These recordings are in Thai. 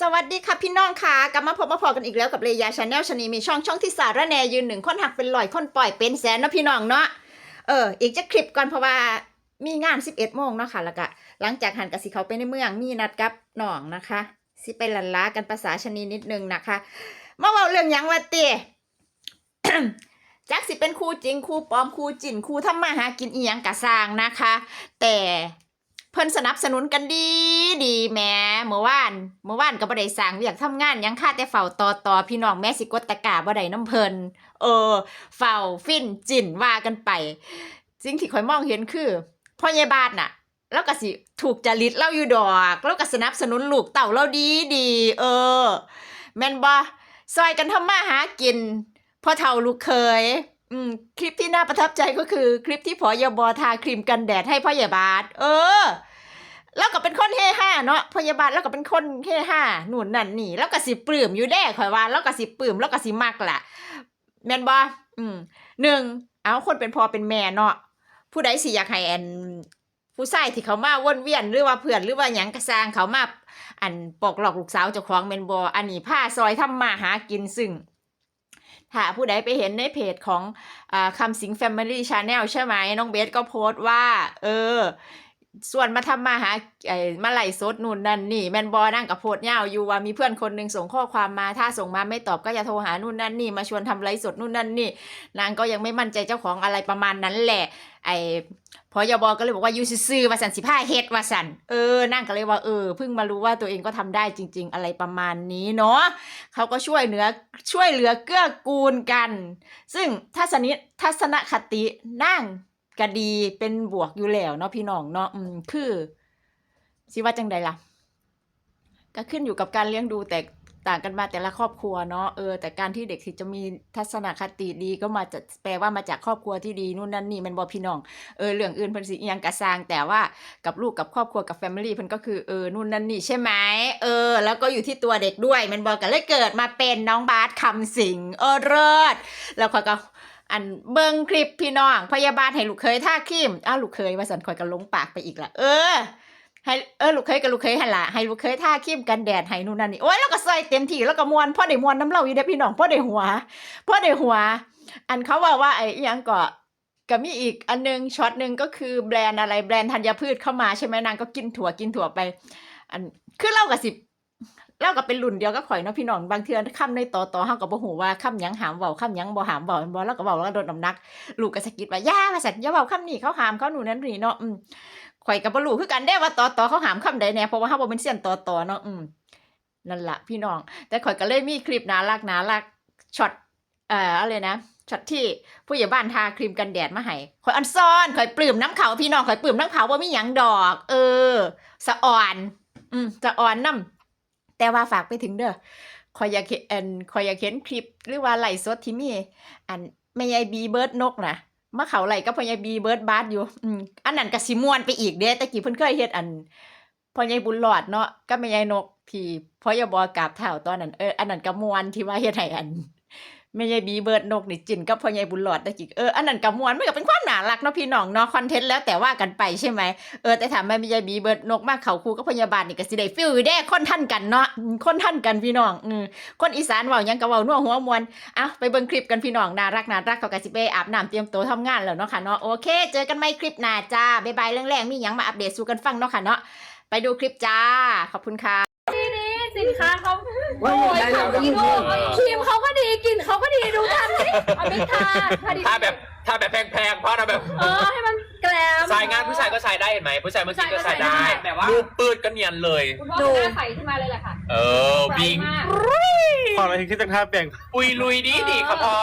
สวัสดีค่ะพี่น้องค่ะกลับมาพบมาพอกันอีกแล้วกับเลยาชาแนลชนีมีช่องช่องที่สาระแนยืนหนึ่งคนหักเป็นลอยคนปล่อยเป็นแสนเนาะพี่น้องเนาะเอออีกจะคลิปก่อนเพราะว่ามีงาน 11โมงเนาะค่ะแล้วก็หลังจากหันกสิเขาไปในเมืองมีนัดกับน้องนะคะสิไปลันล้ากันภาษาชนีนิดนึงนะคะมาเว่าเรื่องหยังวะเตจักสิเป็นครูจริงครูปลอมครูจินครูทำมาหากินอีหยังกะสร้างนะคะ แต่ เพิ่นสนับสนุนกันดีดีแม่เมื่อวานเมื่อวานก็บ่ได้สร้างเวียกทำงานยังค่าแต่เฝ้าต่อต่อพี่น้องแม่สิกดตะกาบ่ได้น้ำเพิ่นเออเฝ้าฟินจินว่ากันไปสิ่งที่ข่อยมองเห็นคือพ่อใหญ่บ้านน่ะแล้วก็สิถูกจริตเล่าอยู่ดอกแล้วก็สนับสนุนลูกเต่าเราดีดี เออ แม่นบ่ซอยกันทำมาหากินพ่อเฒ่าลูกเคยอืมคลิปที่น่าประทับใจก็คือคลิปที่พอยบอทาครีมกันแดดให้พ่อใหญ่บาท เออ แล้วก็เป็นคน เนาะพยาบาลแล้วก็เป็นคนเฮฮาหนุนนั่นนี่ แล้วก็สิปลื้มอยู่แด้ข่อยว่าแล้วก็สิปลื้มแล้วก็สิมักละแม่นบ่อืมหนึ่งเอาคนเป็นพ่อเป็นแม่เนาะผู้ใดสิอยากให้อันผู้ชายที่เขามาวนเวียนหรือว่าเพื่อนหรือว่าหยังกระซางเขามาอันปอกหลอกลูกสาวเจ้าของแม่นบ่อันนี้ผ้าซอยทำมาหากินซึ่ง ถ้าผู้ใดไปเห็นในเพจของอ่าคำสิง Family Channel ใช่ไหมน้องเบสก็โพสต์ว่า เออ ส่วนมาทำมาหาไอ้มาไหลฟ์สดนู่นนั่นนี่แมนบอนั่งกับโพสต์ยาอยู่ว่ามีเพื่อนคนหนึ่งส่งข้อความมาถ้าส่งมาไม่ตอบก็อย่าโทรหานู่นนั่นนี่มาชวนทำไลฟ์สดนู่นนั่นนี่ นางก็ยังไม่มั่นใจเจ้าของอะไรประมาณนั้นแหละ ไอ้พอยบอก็เลยบอกว่าอยูซื่อว่าสันสิผ้าเฮ็ดว่าสันเออนั่งก็เลยว่าเออเพิ่งมารู้ว่าตัวเองก็ทำได้จริง ๆ อะไรประมาณนี้เนาะเขาก็ช่วยเหลือช่วยเหลือเกื้อกูลกัน ซึ่งทัศนิทัศนคตินั่ง ก็ดีเป็นบวกอยู่แล้วเนาะพี่น้องเนาะอืมคือสิว่าจังใดล่ะ ก็ขึ้นอยู่กับการเลี้ยงดูแตกต่างกันมาแต่ละครอบครัวเนาะเออแต่การที่เด็กที่จะมีทัศนคติดีก็มาจากแปลว่ามาจากครอบครัวที่ดีนู่นนั่นนี่มันบอพี่น้องเออเรื่องอื่นเพิ่นสิอิหยังกระสร้างแต่ว่ากับลูกกับครอบครัวกับแฟมิลี่เพิ่นก็คือเออนู่นนั่นนี่ใช่ไหมเอแแล้วก็อยู่ที่ตัวเด็กด้วยมันบอกกันเลยเกิดมาเป็นน้องบาสคำสิงเออเลิศแล้วข่อก็ อันเบิ่งคลิปพี่น้อง พยาบาลให้ลูกเคยท่าครีมอ้าวลูกเคยว่าสันข่อยก็ลงปากไปอีกละเออให้เออลูกเคยกับลูกเคยหันละให้ลูกเคยท่าครีมกันแดดให้นู่นนั่นนี่โอ้ยแล้วก็ใส่เต็มที่แล้วก็มวนพ่อได้มวนน้ำเล่าอยู่เด้พี่น้องพ่อได้หัวพ่อได้หัว อันเขาว่าว่าไอ้อิหยังก็ก็มีอีกอันนึงช็อตหนึ่งก็คือแบรนด์อะไรแบรนด์ธัญพืชเข้ามาใช่ไหมนางก็กินถั่วกินถั่วไป อันคือเล่ากับสิบ เล่ากับเป็นรุ่นเดียวก็ข่อยเนาะพี่น้องบางเทื่อค่ำในต่อต่อเฮาก็บ่ฮู้ว่าค่ำหยังหามเว้าค่ำหยังบ่หามเว้าแม่นบ่แล้วก็เว้าแล้วก็โดนน้ำหนัก ลูกก็สะกิดว่าย่าว่าซั่นอย่าเว้าคำนี้เขาหามเขาหนูนั่นนี่เนาะอืมข่อยก็บ่รู้คือกันเด้ว่าต่อต่อเขาหามคำใดแน่เพราะว่าเฮาบ่เป็นเสียนต่อต่อเนาะอืมนั่นล่ะพี่น้อง แต่ข่อยก็เลยมีคลิปน่ารักน่ารักช็อตเอ่ออะไรนะช็อตที่ผู้ใหญ่บ้านทาครีมกันแดดมาให้ข่อยอันซ่อนข่อยปลื้มน้ำเขาพี่น้องข่อยปลื้มน้ำเขาว่ามีหยังดอก เออ สะอ่อน อืมสะอ่อนน้ำ แต่ว่าฝากไปถึงเด้อคอยอยากเห็นอันข่อยอยากเห็นคลิปหรือว่าไหลสดที่มีอันแม่ยายบีเบิร์ดนกนะมาเขาไหลก็พ่อยายบีเบิร์ดบาสอยู่อันนั้นก็สิมวนไปอีกเด้แต่กี้เพิ่นเคยเฮ็ดอันพ่อยายบุญหลอดเนาะก็แม่ยายนกที่พ่อยายบอกราบเท้าตอนนั้นเอออันนั้นก็มวนที่ว่าเฮ็ดให้อัน แม่ยายบีเบิร์ดนกนี่จินกับพ่อยายบุญหลอดได้กี่เอออันนั้นก็ม่วนมันก็เป็นความน่ารักเนาะพี่น้องเนาะคอนเทนต์แล้วแต่ว่ากันไปใช่ไหมเออแต่ถามแม่ยายบีเบิร์ดนกมากเขาคู่กับพยาบาลนี่ก็สิได้ฟิลอยู่เด้คนท่านกันเนาะคนท่านกันพี่น้องอืมคนอีสานเว้ายังก็เว้านัวหัวมวนเอะไปเบิ่งคลิปกันพี่น้องน่ารักน่ารักเขาก็สิไปอาบน้ำเตรียมตัวทำงานแล้วเนาะค่ะเนาะโอเค เจอกันใหม่คลิปหน้าจ้าบ๊ายบายแรงๆมีหยังมาอัปเดตสู่กันฟังเนาะค่ะเนาะไปดูคลิปจ้าขอบคุณค่ะ สินค้าเขาว่าอยู่ไหนเราต้องพูดครีมเขาก็ดีกลิ่นเขาก็ดีดูทันสิเอาไปทาพอดีถ้าแบบถ้าแบบแพงๆเพราะเราแบบ เออให้มัน แกลมใส่งานผู้ชายก็ใส่ได้เห็นไหมผู้ชายเมื่อกี้ก็ใส่ได้ผู้ชายก็ใส่ได้แบบว่ารูปปืดก็เนียนเลย คุณพ่อหน้าใสขึ้นมาเลยแหละค่ะเออบิงใสมากพอเราเห็นคิดตั้งท่าแบ่งปุยลุยดีดีครับพ่อ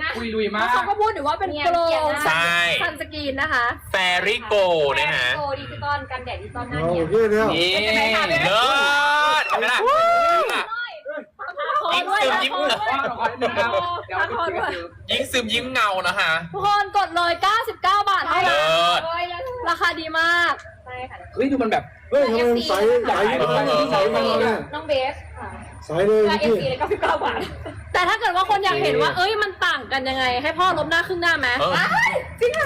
นะคุยลุยมาแล้วกเขาก็พูดถึงว่าเป็นโปรใช่ซันสกรีนนะคะแฟริโกนะฮะโปรดิจิตอลกันแดดดิจิตอลหน้าโอ้เนี่ยโหเนี่ยนี่เลิศเห็นไหมล่ะ ขอด้วย ยิ้ นะ มยิ้ม ขอด้วยว่าเราขอนิดนึงครับเดี๋ยวขอด้วยยิ้มซึมยิ้มเงานะฮะทุกคนกดเลย 99 บาทเท่าเลินั้นศราคาดีมากใช่ค่ะ เฮ้ยดูมันแบบ เฮ้ยทำไมมันใสใสใสมาเนี่ยน้องเบสค่ะใสเลยราคาเอพี่ฟซีเลยเก้าสิบเก้าบาทแต่ถ้าเกิดว่าคนอยากเห็นว่า เอ้ยมันต่างกันยังไง ให้พ่อลบหน้าครึ่งหน้าไหมเออ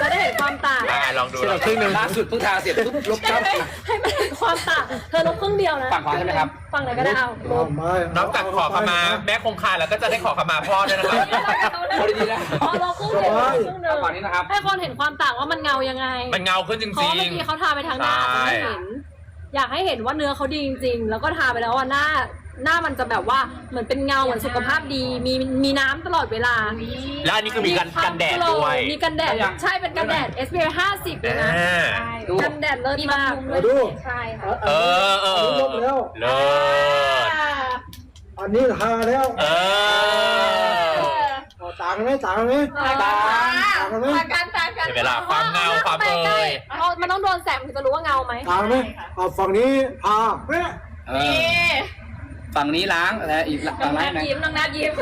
จะได้เห็นความต่างอะ ลองดูเชื่อครึ่งหนึ่งล่าสุดเพิ่งทาเสร็จปุ๊บลบใช่ครับไหมให้มันเห็นความต่างเธอลบครึ่งเดียวนะฝั่งขวาใช่ไหมครับ ฝั่งไหนก็ได้เอาลบมานอกจากขอขมาแม่คงคาแล้วก็จะได้ขอขมาพ่อด้วยนะครับเอาดีๆนะพอลบครึ่งเดียวลบครึ่งหนึ่งฝั่งนี้นะครับให้คนเห็นความต่างว่ามันเงายังไง มันเงาขึ้นจเพราะริว่าเมื่งอกี้เขาทาไปทางหน้าใช่จะไม่เห็นอยากให้เห็นว่าเนื้อเขาดีจริงๆ แล้วก็ทาไปแล้วว่าหน้า หน้ามันจะแบบว่าเหมือนเป็นเงาเหมือนสุขภาพดี มีมีน้ำตลอดเวลาๆแล้วอันนี้คือมีกันกันแดดด้วย มีกันแดดใช่เป็นกันแดด SPF 50เลยนะอ่าดู กันแดดเลิศมากมาดู ใช่ค่ะเออเออ ลบแล้ว เลิศอันนี้ทาแล้วเออต่างกันไหมต่างกันไหม ต่างต่างกันไหมกันต่างกันเวลาความเงาความเอ่ย เพราะมันต้องโดนแสงถึงจะรู้ว่าเงาไหมต่างไหมเอาฝั่งนี้ทาเฮ้ยเออ ฝั่งนี้ล้างแล้วอีกน้ฝั่องงล้านังดไหนยิ้มน้องนัดยิ้ม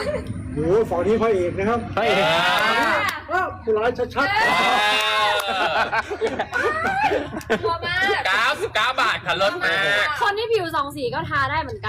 โอ้โหฝั่งนี้พระเอกนะครับพระเอกอ้าวผู้ร้ายชัดพอมาก เก้าสิบเก้าบาทค่ะเลิศมาก คนที่ผิวสองสีก็ทาได้เหมือนกัน